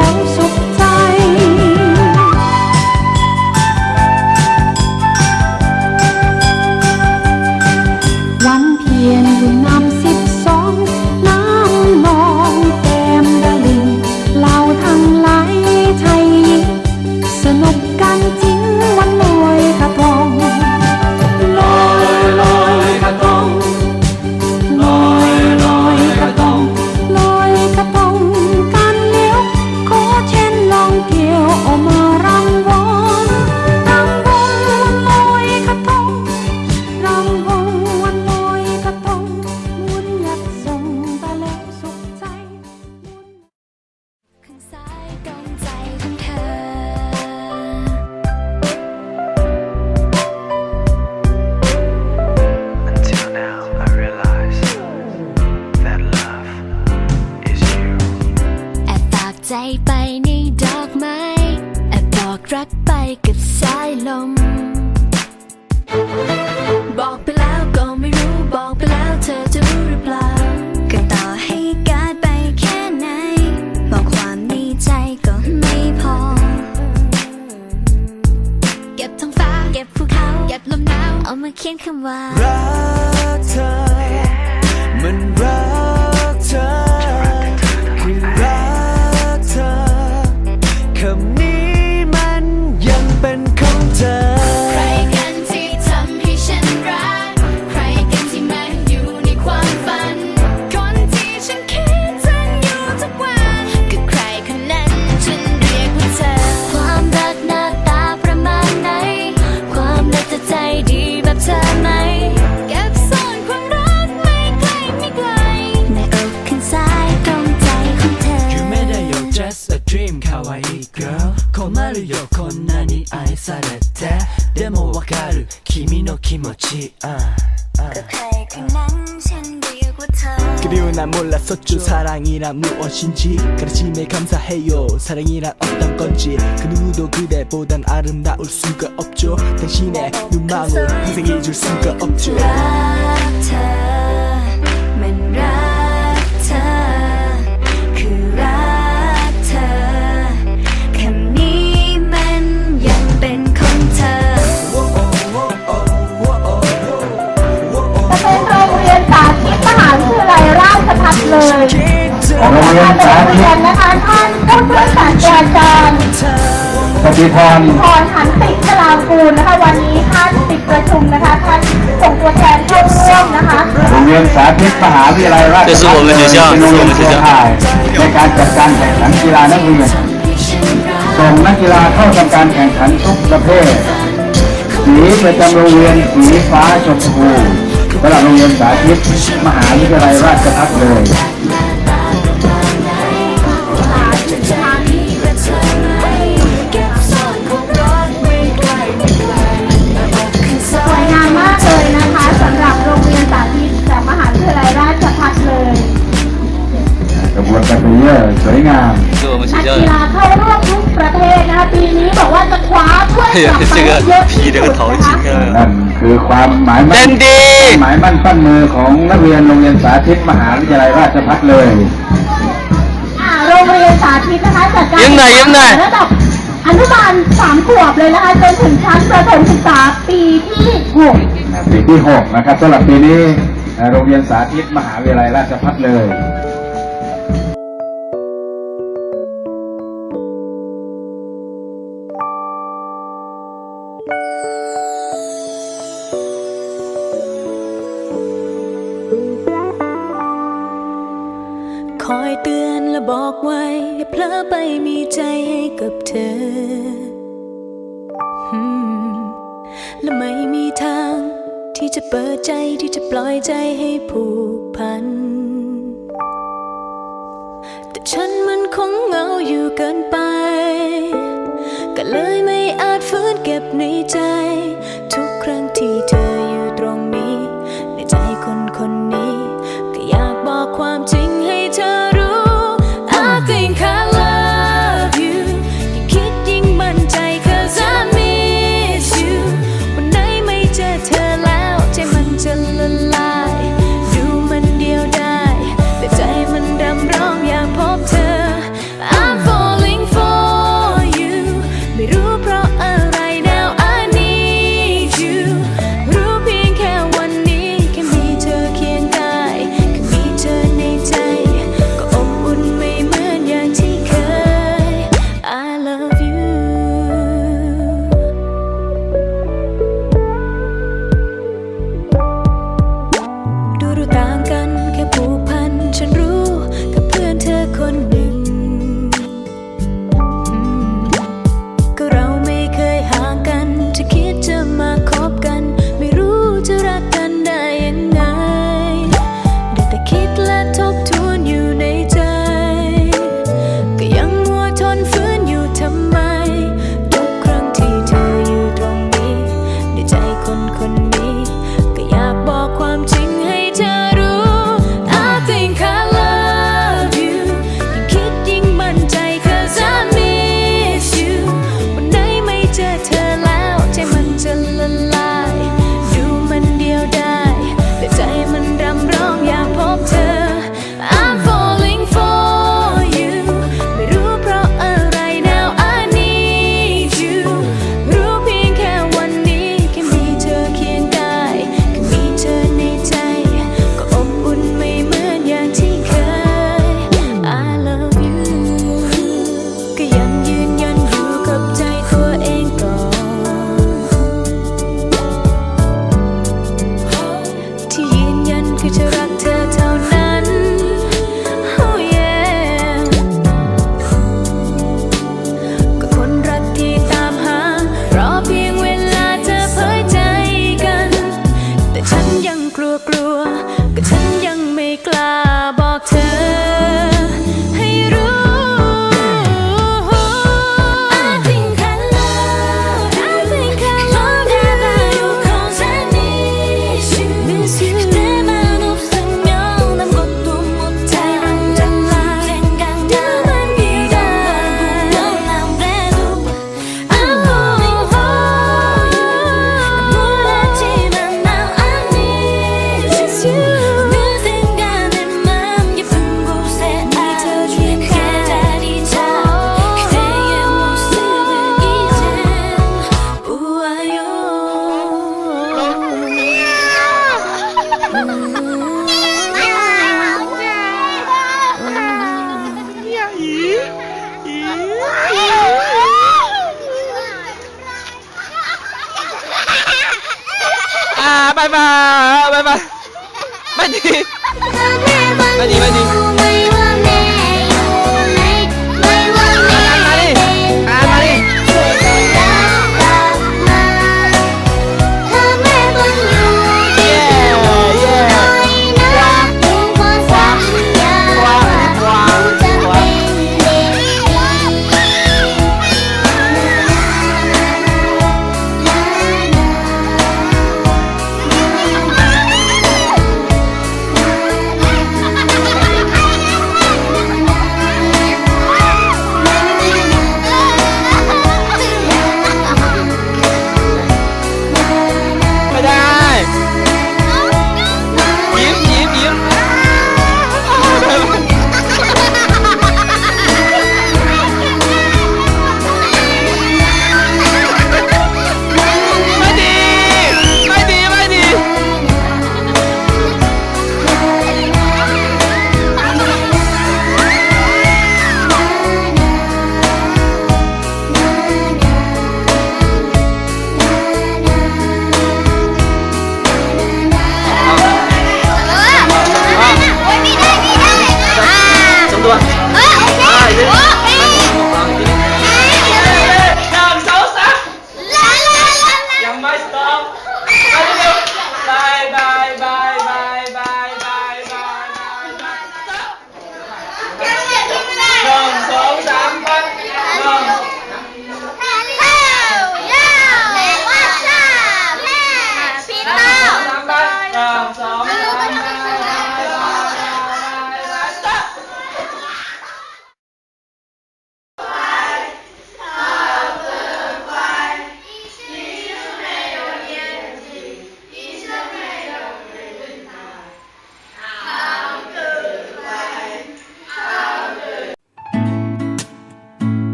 descanso ไปกับสายลม บอกไปแล้วก็ไม่รู้บอกไปแล้วเธอจะรู้หรือเปล่าก็ต่อให้การไปแค่ไหน บอกความในใจก็ไม่พอ เก็บท้องฟ้าเก็บภูเขาเก็บลมหนาวเอามาเขียนคำว่ารักเธอมันรัก 그치 그리운 난 몰랐었죠 사랑이란 무엇인지 가르침에 감사해요. 사랑이란 어떤 건지 그 누구도 그대보단 아름다울 수가 없죠. 당신의 눈망울 평생 잊을 수가 없죠. ารวิทยาลัยราชพัฏเลยโรงเรียนสาธิตนะคะท่านดรศาสตราจารจย์ปฏิพรพรหันติกลากูลนะคะวันนี้ท่านติดประชุมนะคะท่านส่งตัวแทนเข้าร่วมนะคะโรงเรียนสาธิตมหาวิทยาลัยราชภัฏเป็นโรงเรียนเครือข่ายในการจัดการแข่งขันกีฬานักเรียนส่งนักกีฬาเข้าทำการแข่งขันทุกประเภทสีประจำโรงเรียนสีฟ้าชมพู สำหรับโรงเรียนสาธิต มหาวิทยาลัยราชภัฏเลยวนกันเยอะสวยงามนักกีฬาเข้าร่วมทุกประเทศนะปีนี้บอกว่าจะคว้าถ้วยกลับไปเยอะที่สุดนะคะ คือความหมายมั่น Dandy หมายมั่นปั้นมือของนักเรียนโรงเรียนสาธิตมหาวิทยาลัยราชภัฏเลยอ่าโรงเรียนสาธิตนะคะจัดการยิ้มหน่อยยิ้มหน่อยระดับอนุบาลสามขวบเลยนะคะจนถึงชั้นประถมศึกษาปีที่หกปีที่6นะครับสำหรับปีนี้เอ่อโรงเรียนสาธิตมหาวิทยาลัยราชภัฏเลย ปล่อยใจให้ผูกพัน แต่ฉันมันคงเหงาอยู่เกินไป ก็เลยไม่อาจฟื้นเก็บในใจ 拜拜。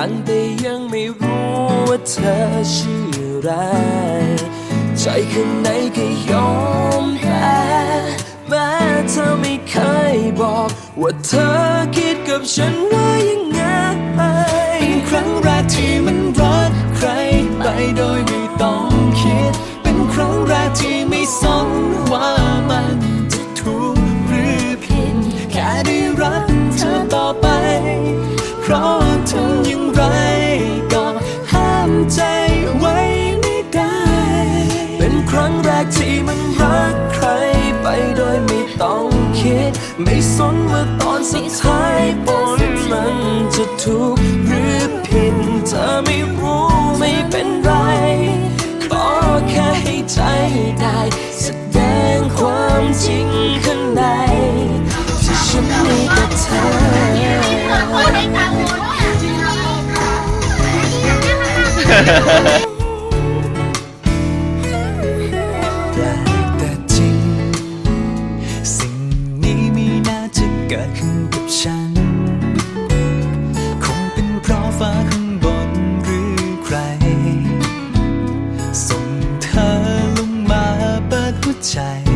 ตั้งแต่ยังไม่รู้ว่าเธอชื่ออะไร ใจข้างในก็ยอมแพ้แม้เธอไม่เคยบอก ว่าเธอคิดกับฉันว่ายังไงเป็นครั้งแรกที่มันรักใครไปโดยไม่ต้องคิด เป็นครั้งแรกที่ไม่สนว่ามัน ไม่สนว่าตอนสุดท้ายผลมันจะถูกหรือผิดเธอไม่รู้ไม่เป็นไร ขอแค่ให้ใจได้แสดงความจริงข้างใน ที่ฉันมีกับเธอแใจ